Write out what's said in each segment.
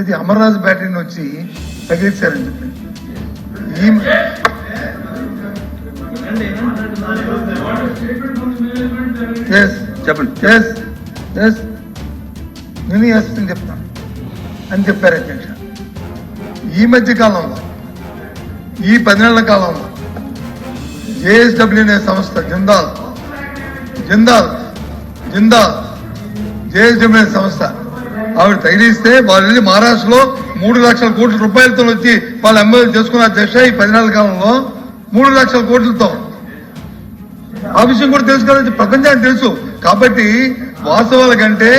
ఇది అమర్రాజు బ్యాటరీని వచ్చి తగిలించారని చెప్పి ఈ చెప్పండి. ఎస్ ఎస్ నేను ఎస్ అని చెప్తాను అని చెప్పారు అధ్యక్ష. ఈ మధ్య కాలంలో ఈ పది నెలల కాలంలో జేఎస్డబ్ల్యూ అనే సంస్థ జిందాల్ జిందాల్ జిందాల్ జేఎస్డబ్ల్యూ అనే సంస్థ ఆవిడ తగిలిస్తే వాళ్ళు మహారాష్ట్రలో మూడు లక్షల కోట్ల రూపాయలతో వచ్చి వాళ్ళు ఎమ్మెల్యే చేసుకున్న దశ ఈ పదినాలుగు కాలంలో మూడు లక్షల కోట్లతో. ఆ విషయం కూడా తెలుసు కదా ప్రపంచానికి తెలుసు. కాబట్టి వాస్తవాల కంటే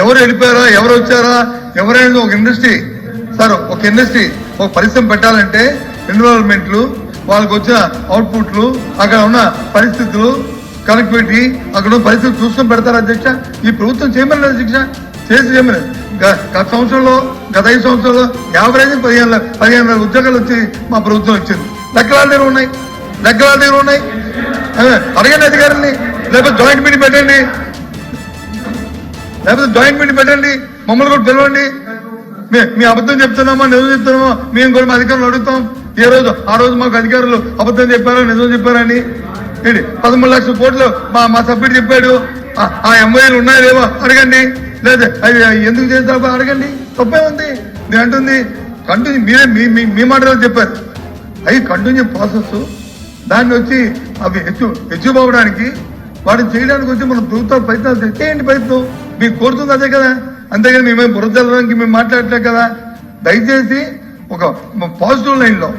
ఎవరు వెళ్ళిపోయారా ఎవరు వచ్చారా ఎవరైనా ఒక ఇండస్ట్రీ సార్ ఒక ఇండస్ట్రీ ఒక పరిశ్రమ పెట్టాలంటే ఎన్విరాన్మెంట్లు వాళ్ళకు వచ్చిన అవుట్పుట్లు అక్కడ ఉన్న పరిస్థితులు కనెక్టివిటీ అక్కడ పరిస్థితి పరిస్థితులు చూసుకొని పెడతారు అధ్యక్ష ఈ ప్రభుత్వం చేయమని అధ్యక్ష చేసి చేయమని గత సంవత్సరంలో గత ఐదు సంవత్సరంలో యావరేజ్ పదిహేను పదిహేను ఉద్యోగాలు వచ్చి మా ప్రభుత్వం వచ్చింది లెక్కల దగ్గర ఉన్నాయి. లెక్కల దగ్గర ఉన్నాయి. అడగండి అధికారుల్ని. లేకపోతే జాయింట్ మీటింగ్ పెట్టండి. లేకపోతే జాయింట్ మీటింగ్ పెట్టండి. మమ్మల్ని కూడా పిలవండి. మీ- మీ అబద్ధం చెప్తున్నామా నిజం చెప్తున్నామా మేము కూడా మా అధికారులు అడుగుతాం. ఏ రోజు ఆ రోజు మాకు అధికారులు అబద్ధం చెప్పారా నిజం చెప్పారని పదమూడు లక్షల కోట్లు మా మా సభ్యుడు చెప్పాడు. ఆ- ఎంఐలు ఉన్నాయేమో అడగండి. లేదా అది ఎందుకు చేస్తారో అడగండి. తప్పే ఉంది. నేను అంటుంది కంటిన్యూ మీరే మీ మీ- మీ మాటలో చెప్పారు. అవి కంటిన్యూ ప్రాసెస్ దాన్ని వచ్చి అవి హెచ్చు హెచ్చు అవ్వడానికి వాటిని చేయడానికి వచ్చి మనం ప్రభుత్వ ప్రయత్నాలు చేయండి ప్రయత్నం? మీకు కోరుతుంది అదే కదా? అంతేగాని మేమేం బురదలడానికి మేము మాట్లాడలే కదా? దయచేసి ఒక పాజిటివ్ లైన్లో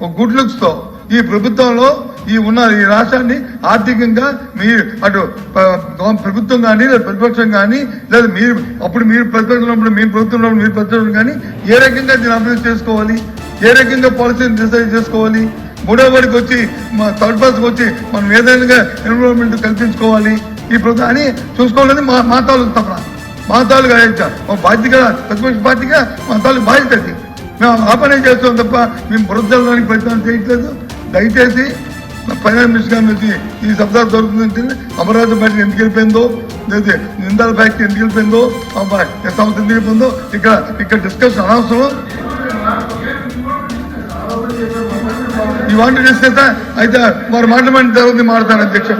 ఒక గుడ్ లుక్స్తో ఈ ప్రభుత్వంలో ఈ ఉన్న ఈ రాష్ట్రాన్ని ఆర్థికంగా మీరు అటు ప్రభుత్వం కానీ లేదా ప్రతిపక్షం కానీ లేదా మీరు అప్పుడు మీరు ప్రతిపక్షంలో మీ మేము మీరు ప్రతిపక్షం కానీ ఏ రకంగా దీన్ని అభివృద్ధి చేసుకోవాలి? ఏ రకంగా పాలసీని డిసైడ్ చేసుకోవాలి? మూడో వాడికి వచ్చి మా థర్డ్ పర్సన్కి వచ్చి మనం ఏదైనా ఎన్విరాన్మెంట్ కల్పించుకోవాలి. ఈ ప్రభుత్వం అని చూసుకోవాలని మా మా తాలూకు తపన. మా తాలూకు మా బాధ్యతగా ప్రతిపక్ష పార్టీగా మా తాలూకు బాధ్యత అది. మేము ఆ చేస్తాం తప్ప మేము బురదలడానికి ప్రయత్నం చేయట్లేదు. దయచేసి ఫైనాన్స్ మినిస్టర్ గారి నుంచి ఈ శబ్దాలు దొరుకుతుందంటే అమరావతి బయట ఎందుకు వెళ్ళిపోయిందో లేదా నిందాల ఫ్యాక్టరీ ఎందుకు వెళ్ళిపోయిందో ఆ బ- సంస్థ ఎందుకు వెళ్ళిపోయిందో ఇక్కడ ఇక్కడ డిస్కషన్ అనవసరం. ఈ వాంట్ డిస్కస్ అయితే వారు మాట్లాడిన తర్వాత మాట్లాడతారు అధ్యక్ష.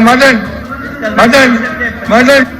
మాట్లాడండి. మాట్లాడండి. మాట్లాడండి.